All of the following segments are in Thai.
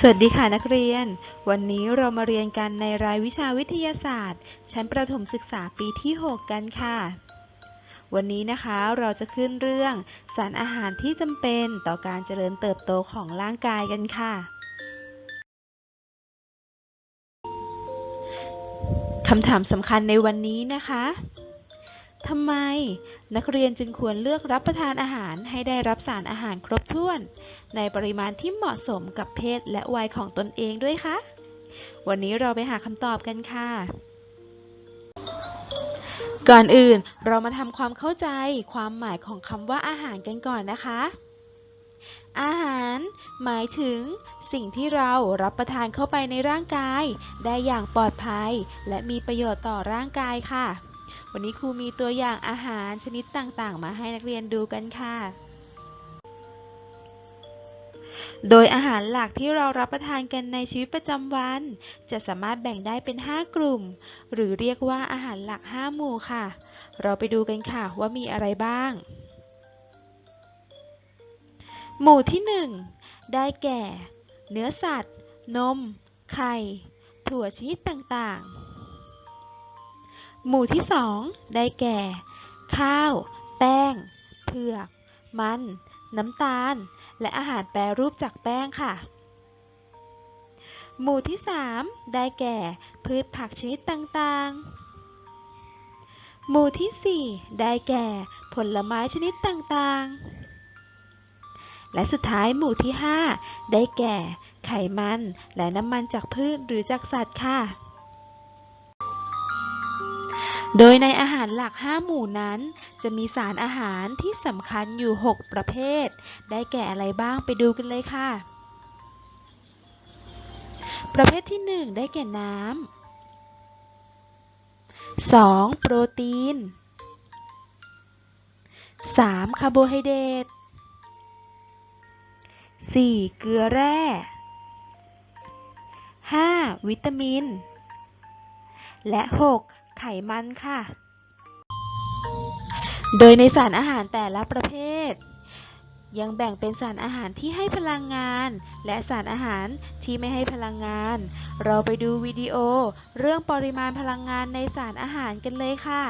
สวัสดีค่ะนักเรียน วันนี้เรามาเรียนกันในรายวิชาวิทยาศาสตร์ ชั้นประถมศึกษาปีที่ 6 กันค่ะ วันนี้นะคะเราจะขึ้นเรื่องสารอาหารที่จำเป็นต่อการเจริญเติบโตของร่างกายกันค่ะคำถามสำคัญในวันนี้นะคะ ทำไม นักเรียนจึงควรเลือกรับประทานอาหารให้ได้รับสารอาหารครบถ้วน ในปริมาณที่เหมาะสมกับเพศและวัยของตนเองด้วยคะ วันนี้เราไปหาคำตอบกันค่ะ ก่อนอื่นเรามาทำความเข้าใจความหมายของคำว่าอาหารกันก่อนนะคะ อาหารหมายถึง สิ่งที่เรารับประทานเข้าไปในร่างกาย ได้อย่างปลอดภัย และมีประโยชน์ต่อร่างกายค่ะ วันนี้ครูมีตัวอย่างอาหารชนิดต่างๆ มาให้นักเรียนดูกันค่ะ โดยอาหารหลักที่เรารับประทานกันในชีวิตประจำวัน จะสามารถแบ่งได้เป็น 5 กลุ่ม หรือเรียกว่าอาหารหลัก 5 หมู่ค่ะ เราไปดูกันค่ะว่ามีอะไรบ้าง หมู่ที่ 1 ได้แก่ เนื้อสัตว์ นม ไข่ ถั่วชนิดต่างๆ หมู่ที่2ได้แก่ ข้าว แป้ง เผือก มัน น้ำตาล และอาหารแปรรูปจากแป้งค่ะ หมู่ที่ 3 ได้แก่ พืชผักชนิดต่างๆ หมู่ที่ 4 ได้แก่ ผลไม้ชนิดต่างๆ และสุดท้ายหมู่ที่ 5 ได้แก่ ไขมัน และน้ำมันจากพืชหรือจากสัตว์ค่ะ โดยในอาหารหลัก 5 หมู่นั้น จะมีสารอาหารที่สำคัญอยู่ 6 ประเภท ได้แก่อะไรบ้างไปดูกันเลยค่ะ ประเภทที่ 1 ได้แก่น้ำ 2. โปรตีน 3. คาร์โบไฮเดรต 4. เกลือแร่ 5. วิตามิน และ 6. ไขมันค่ะ โดยในสารอาหารแต่ละประเภท ยังแบ่งเป็นสารอาหารที่ให้พลังงาน และสารอาหารที่ไม่ให้พลังงาน เราไปดูวิดีโอ เรื่องปริมาณพลังงานในสารอาหารกันเลยค่ะ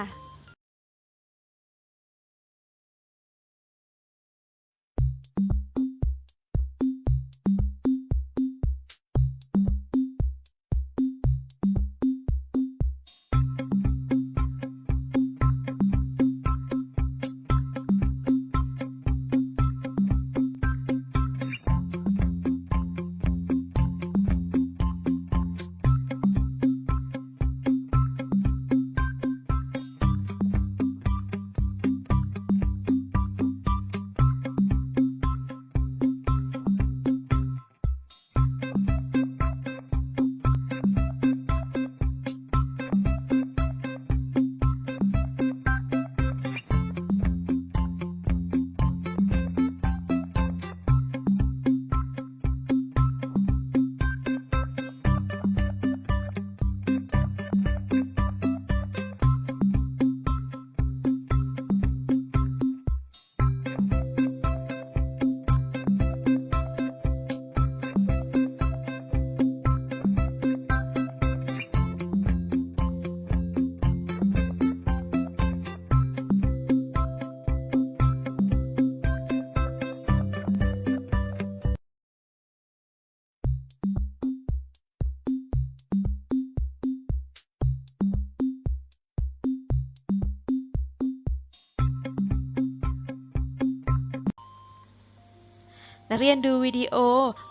นักเรียนดูวิดีโอ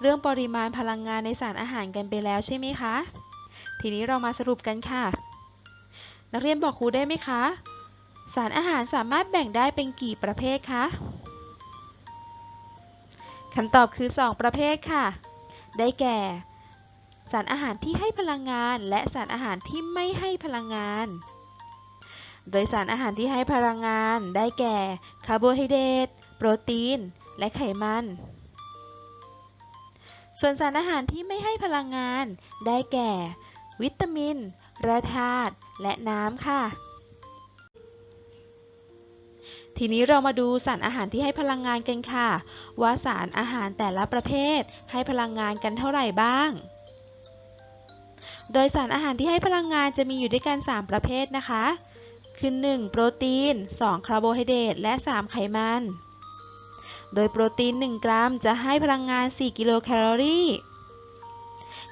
เรื่องปริมาณพลังงานในสารอาหารกันไปแล้วใช่ไหมคะ ทีนี้เรามาสรุปกันค่ะ นักเรียนบอกครูได้ไหมคะ สารอาหารสามารถแบ่งได้เป็นกี่ประเภทคะคำตอบคือ 2 ประเภทค่ะ ได้แก่ สารอาหารที่ให้พลังงาน และสารอาหารที่ไม่ให้พลังงาน โดยสารอาหารที่ให้พลังงาน ได้แก่คาร์โบไฮเดรตโปรตีน และไขมัน ส่วนสารอาหารที่ไม่ให้พลังงาน ได้แก่ วิตามินแร่ธาตุและน้ำค่ะ ทีนี้เรามาดูสารอาหารที่ให้พลังงานกันค่ะ ว่าสารอาหารแต่ละประเภทให้พลังงานกันเท่าไหร่บ้าง โดยสารอาหารที่ให้พลังงานจะมีอยู่ด้วยกัน 3 ประเภทนะคะ คือ 1. โปรตีน 2. คาร์โบไฮเดรตและ 3 ไขมัน โดยโปรตีน 1 กรัมจะให้พลังงาน 4 กิโลแคลอรี่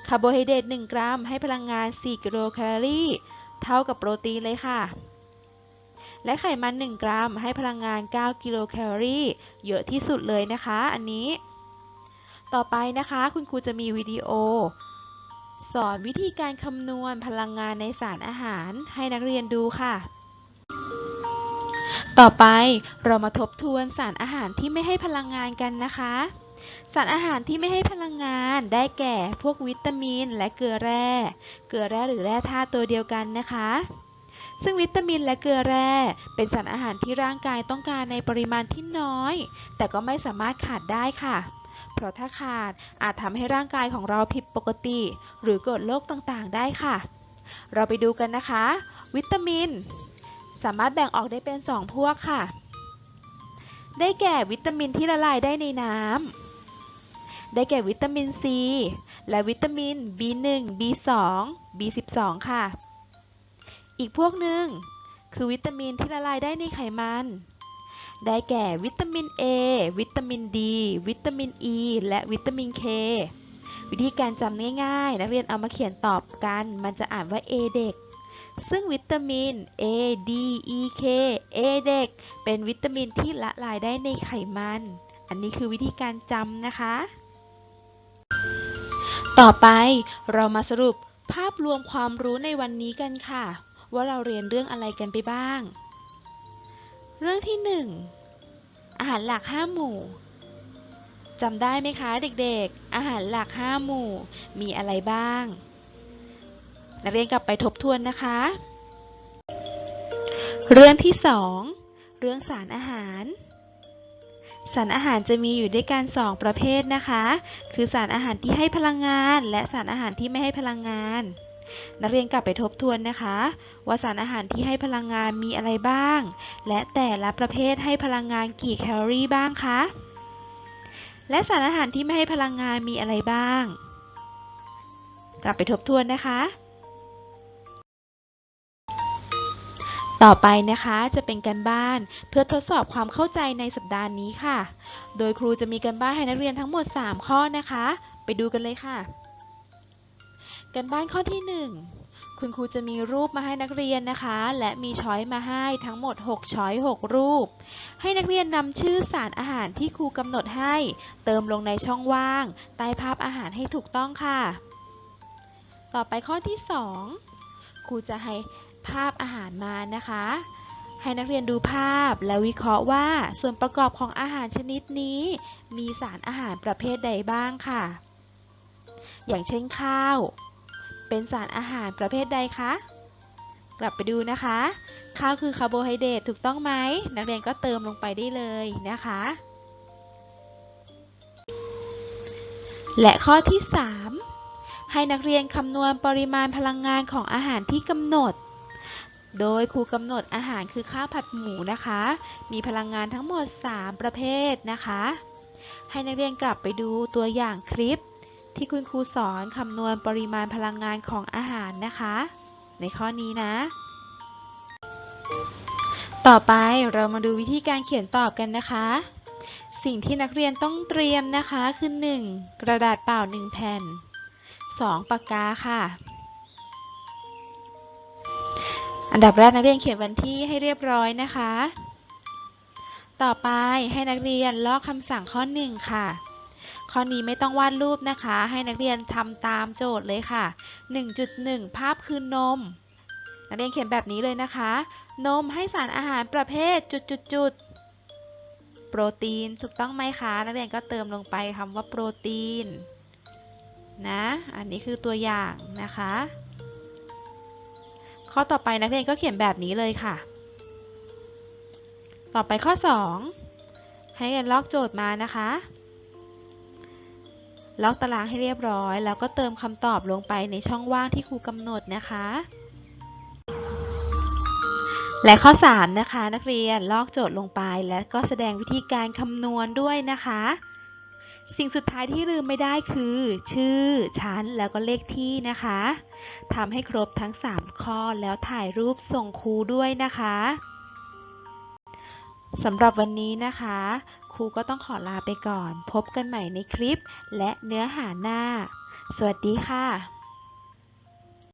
คาร์โบไฮเดรต1 กรัมให้พลังงาน 4 กิโลแคลอรี่ เท่ากับโปรตีนเลยค่ะ และไขมัน 1 กรัมให้พลังงาน 9 กิโลแคลอรี่ เยอะที่สุดเลยนะคะ อันนี้ ต่อไปนะคะคุณครูจะมีวิดีโอ สอนวิธีการคำนวณพลังงานในสารอาหารให้นักเรียนดูค่ะ ต่อไปเรามาทบทวนสารอาหารที่ไม่ให้พลังงานกันนะคะ สารอาหารที่ไม่ให้พลังงานได้แก่พวกวิตามิน และเกลือแร่ เกลือแร่หรือแร่ธาตุตัวเดียวกันนะคะ ซึ่งวิตามินและเกลือแร่ เป็นสารอาหารที่ร่างกายต้องการในปริมาณที่น้อย แต่ก็ไม่สามารถขาดได้ค่ะ เพราะถ้าขาดอาจทำให้ร่างกายของเราผิดปกติ หรือเกิดโรคต่างๆ ได้ค่ะ เราไปดูกันนะคะ วิตามิน สามารถแบ่งออกได้เป็น 2 พวกค่ะ ได้แก่วิตามินที่ละลายได้ในน้ำ ได้แก่วิตามิน C และวิตามิน B1 B2 B12 ค่ะ อีกพวกหนึ่งคือวิตามินที่ละลายได้ในไขมัน ได้แก่วิตามิน A วิตามิน D วิตามิน E และวิตามิน K วิธีการจำง่ายๆ นักเรียนเอามาเขียนตอบกัน มันจะอ่านว่า A เด็ก ซึ่งวิตามิน A D E K A เด็ก เป็นวิตามินที่ละลายได้ในไขมัน อันนี้คือวิธีการจำนะคะ ต่อไปเรามาสรุปภาพรวมความรู้ในวันนี้กันค่ะ ว่าเราเรียนเรื่องอะไรกันไปบ้าง เรื่องที่ 1 อาหารหลัก 5 หมู่จำได้ไหมคะเด็กๆ อาหารหลัก 5 หมู่ มีอะไรบ้าง นักเรียนกลับไปทบทวนนะคะ เรื่องที่ 2 เรื่องสารอาหาร สารอาหารจะมีอยู่ด้วยกัน2ประเภทนะคะ คือสารอาหารที่ให้พลังงาน และสารอาหารที่ไม่ให้พลังงาน นักเรียนกลับไปทบทวนนะคะ ว่าสารอาหารที่ให้พลังงานมีอะไรบ้าง และแต่ละประเภทให้พลังงานกี่แคลอรี่บ้างคะและสารอาหารที่ไม่ให้พลังงานมีอะไรบ้าง กลับไปทบทวนนะคะ ต่อไปนะคะจะเป็นการบ้านเพื่อทดสอบความเข้าใจในสัปดาห์นี้ค่ะ โดยครูจะมีการบ้านให้นักเรียนทั้งหมด 3 ข้อนะคะ ไปดูกันเลยค่ะ การบ้านข้อที่ 1 คุณครูจะมีรูปมาให้นักเรียนนะคะ และมีช้อยมาให้ทั้งหมด 6 ช้อย 6 รูป ให้นักเรียนนำชื่อสารอาหารที่ครูกำหนดให้ เติมลงในช่องว่าง ใต้ภาพอาหารให้ถูกต้องค่ะ ต่อไปข้อที่ 2 ครูจะให้ ภาพอาหารมานะคะ ให้นักเรียนดูภาพและวิเคราะห์ว่าส่วนประกอบของอาหารชนิดนี้ มีสารอาหารประเภทใดบ้างค่ะ อย่างเช่นข้าว เป็นสารอาหารประเภทใดคะกลับไปดูนะคะ ข้าวคือคาร์โบไฮเดรตถูกต้องไหมนักเรียนก็เติมลงไปได้เลยนะคะและข้อที่ 3 ให้นักเรียนคำนวณปริมาณพลังงานของอาหารที่กำหนด โดยครูกำหนดอาหารคือข้าวผัดหมูนะคะ มีพลังงานทั้งหมด 3 ประเภทนะคะ ให้นักเรียนกลับไปดูตัวอย่างคลิป ที่คุณครูสอนคำนวณปริมาณพลังงานของอาหารนะคะ ในข้อนี้นะ ต่อไปเรามาดูวิธีการเขียนตอบกันนะคะ สิ่งที่นักเรียนต้องเตรียมนะคะคือ 1. กระดาษเปล่า 1 แผ่น 2. ปากกาค่ะ อันดับแรกนักเรียนเขียนวันที่ให้เรียบร้อยนะคะ ต่อไปให้นักเรียนลอกคำสั่งข้อ 1 ค่ะ ข้อนี้ไม่ต้องวาดรูปนะคะ ให้นักเรียนทำตามโจทย์เลยค่ะ 1.1 ภาพคือนม นักเรียนเขียนแบบนี้เลยนะคะ นมให้สารอาหารประเภทจุดๆๆโปรตีนถูกต้องไหมคะ นักเรียนก็เติมลงไปคำว่าโปรตีนนะ อันนี้คือตัวอย่างนะคะ ข้อต่อไปนักเรียนก็เขียนแบบนี้เลยค่ะ ต่อไปข้อ 2 ให้เรียนลอกโจทย์มานะคะล็อกตารางให้เรียบร้อย แล้วก็เติมคำตอบลงไปในช่องว่างที่ครูกำหนดนะคะ และข้อ 3 นะคะ นักเรียนลอกโจทย์ลงไป และก็แสดงวิธีการคำนวณด้วยนะคะ สิ่งสุดท้ายที่ลืมไม่ได้คือ ชื่อ ชั้น แล้วก็เลขที่นะคะทำให้ครบทั้ง 3 ข้อแล้วถ่ายรูปส่งครูด้วยนะคะสำหรับวันนี้นะคะ ครูก็ต้องขอลาไปก่อน พบกันใหม่ในคลิปและเนื้อหาหน้า สวัสดีค่ะ